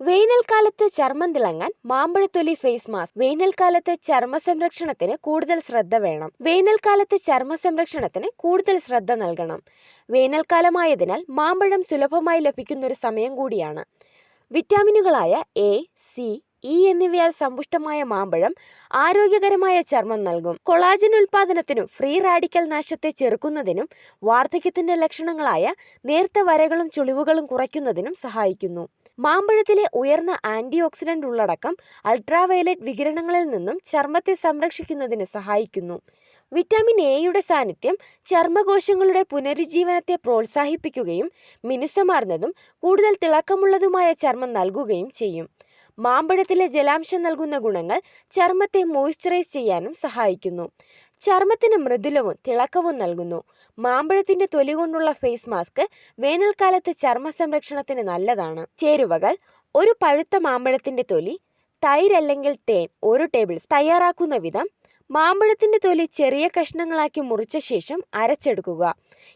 വേനൽക്കാലത്ത് ചർമ്മം തിളങ്ങാൻ മാമ്പഴത്തൊലി face mask. വേനൽക്കാലത്ത് ചർമ്മ സംരക്ഷണത്തിന് കൂടുതൽ ശ്രദ്ധ വേണം. വേനൽക്കാലത്ത് ചർമ്മ സംരക്ഷണത്തിന് കൂടുതൽ ശ്രദ്ധ നൽകണം. വേനൽക്കാലമായതിനാൽ മാമ്പഴം സുലഭമായി ലഭിക്കുന്ന ഒരു സമയം കൂടിയാണ്. വിറ്റാമിനുകളായ എ സി ഇ എന്നിവയാൽ സമ്പുഷ്ടമായ മാമ്പഴം ആരോഗ്യകരമായ ചർമ്മം നൽകും. കൊളാജൻ ഉൽപാദനത്തിനും ഫ്രീ റാഡിക്കൽ നാശത്തെ ചെറുക്കുന്നതിനും വാർദ്ധക്യത്തിന്റെ ലക്ഷണങ്ങളായ നേർത്ത വരകളും ചുളിവുകളും കുറയ്ക്കുന്നതിനും സഹായിക്കുന്നു. മാമ്പഴത്തിലെ ഉയർന്ന ആന്റി ഓക്സിഡന്റ് ഉള്ളടക്കം അൾട്രാവയലറ്റ് വികിരണങ്ങളിൽ നിന്നും ചർമ്മത്തെ സംരക്ഷിക്കുന്നതിന് സഹായിക്കുന്നു. വിറ്റാമിൻ എയുടെ സാന്നിധ്യം ചർമ്മകോശങ്ങളുടെ പുനരുജ്ജീവനത്തെ പ്രോത്സാഹിപ്പിക്കുകയും മിനുസമാർന്നതും കൂടുതൽ തിളക്കമുള്ളതുമായ ചർമ്മം നൽകുകയും ചെയ്യും. മാമ്പഴത്തിലെ ജലാംശം നൽകുന്ന ഗുണങ്ങൾ ചർമ്മത്തെ മോയ്സ്ചറൈസ് ചെയ്യാനും സഹായിക്കുന്നു. ചർമ്മത്തിന് മൃദുലവും തിളക്കവും നൽകുന്നു. മാമ്പഴത്തിന്റെ തൊലി കൊണ്ടുള്ള ഫേസ് മാസ്ക് വേനൽക്കാലത്ത് ചർമ്മ സംരക്ഷണത്തിന് നല്ലതാണ്. ചേരുവകൾ ഒരു പഴുത്ത മാമ്പഴത്തിന്റെ തൊലി തൈര് അല്ലെങ്കിൽ തേൻ ഒരു ടേബിൾ തയ്യാറാക്കുന്ന വിധം മാമ്പഴത്തിന്റെ തൊലി ചെറിയ കഷ്ണങ്ങളാക്കി മുറിച്ച ശേഷം അരച്ചെടുക്കുക.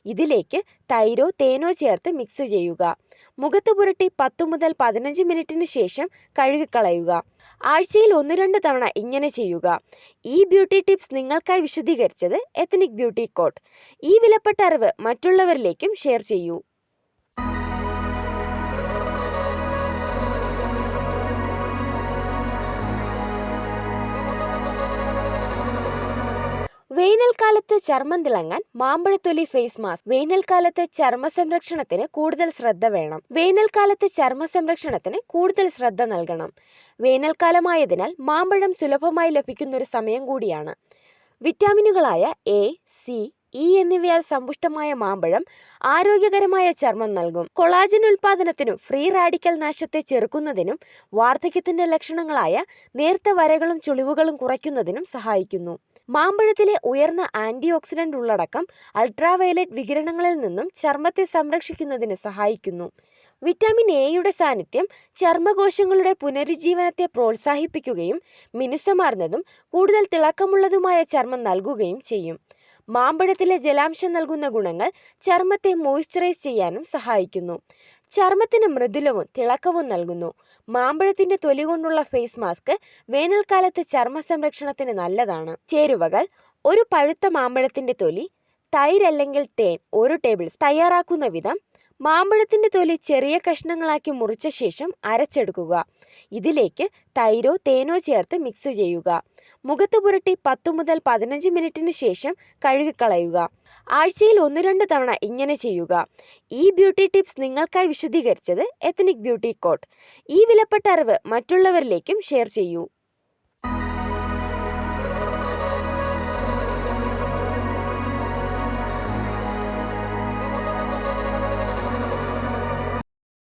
ഇതിലേക്ക് തൈരോ തേനോ ചേർത്ത് മിക്സ് ചെയ്യുക. മുഖത്ത് പുരട്ടി പത്തു മുതൽ പതിനഞ്ച് മിനിറ്റിന് ശേഷം കഴുകിക്കളയുക. ആഴ്ചയിൽ ഒന്ന് രണ്ട് തവണ ഇങ്ങനെ ചെയ്യുക. ഈ ബ്യൂട്ടി ടിപ്സ് നിങ്ങൾക്കായി വിശദീകരിച്ചത് എത്തനിക് ബ്യൂട്ടി കോട്ട് ഈ വിലപ്പെട്ട അറിവ് മറ്റുള്ളവരിലേക്കും ഷെയർ ചെയ്യൂ. വേനൽക്കാലത്ത് ചർമ്മം തിളങ്ങാൻ മാമ്പഴത്തൊലി ഫേസ് മാസ്ക്. വേനൽക്കാലത്ത് ചർമ്മ സംരക്ഷണത്തിന് കൂടുതൽ ശ്രദ്ധ വേണം. വേനൽക്കാലത്ത് ചർമ്മ സംരക്ഷണത്തിന് കൂടുതൽ ശ്രദ്ധ നൽകണം. വേനൽക്കാലമായതിനാൽ മാമ്പഴം സുലഭമായി ലഭിക്കുന്ന ഒരു സമയം കൂടിയാണ്. വിറ്റാമിനുകളായ എ സി ഇ എന്നിവയാൽ സമ്പുഷ്ടമായ മാമ്പഴം ആരോഗ്യകരമായ ചർമ്മം നൽകും. കൊളാജൻ ഉൽപാദനത്തിനും ഫ്രീ റാഡിക്കൽ നാശത്തെ ചെറുക്കുന്നതിനും വാർദ്ധക്യത്തിന്റെ ലക്ഷണങ്ങളായ നേർത്ത വരകളും ചുളിവുകളും കുറയ്ക്കുന്നതിനും സഹായിക്കുന്നു. മാമ്പഴത്തിലെ ഉയർന്ന ആന്റി ഓക്സിഡന്റ് ഉള്ളടക്കം അൾട്രാവയലറ്റ് വികിരണങ്ങളിൽ നിന്നും ചർമ്മത്തെ സംരക്ഷിക്കുന്നതിന് സഹായിക്കുന്നു. വിറ്റാമിൻ എയുടെ സാന്നിധ്യം ചർമ്മകോശങ്ങളുടെ പുനരുജ്ജീവനത്തെ പ്രോത്സാഹിപ്പിക്കുകയും മിനുസമാർന്നതും കൂടുതൽ തിളക്കമുള്ളതുമായ ചർമ്മം നൽകുകയും ചെയ്യും. മാമ്പഴത്തിലെ ജലാംശം നൽകുന്ന ഗുണങ്ങൾ ചർമ്മത്തെ മോയ്സ്ചറൈസ് ചെയ്യാനും സഹായിക്കുന്നു. ചർമ്മത്തിന് മൃദുലവും തിളക്കവും നൽകുന്നു. മാമ്പഴത്തിന്റെ തൊലി കൊണ്ടുള്ള ഫേസ് മാസ്ക് വേനൽക്കാലത്ത് ചർമ്മ സംരക്ഷണത്തിന് നല്ലതാണ്. ചേരുവകൾ ഒരു പഴുത്ത മാമ്പഴത്തിന്റെ തൊലി തൈര് അല്ലെങ്കിൽ തേൻ ഒരു ടേബിൾ തയ്യാറാക്കുന്ന വിധം മാമ്പഴത്തിന്റെ തൊലി ചെറിയ കഷ്ണങ്ങളാക്കി മുറിച്ച ശേഷം അരച്ചെടുക്കുക. ഇതിലേക്ക് തൈരോ തേനോ ചേർത്ത് മിക്സ് ചെയ്യുക. മുഖത്ത് പുരട്ടി പത്തു മുതൽ പതിനഞ്ച് മിനിറ്റിന് ശേഷം കഴുകിക്കളയുക. ആഴ്ചയിൽ ഒന്ന് രണ്ട് തവണ ഇങ്ങനെ ചെയ്യുക. ഈ ബ്യൂട്ടി ടിപ്സ് നിങ്ങൾക്കായി വിശദീകരിച്ചത് എത്തനിക് ബ്യൂട്ടി കോട്ട് ഈ വിലപ്പെട്ട അറിവ് മറ്റുള്ളവരിലേക്കും ഷെയർ ചെയ്യൂ.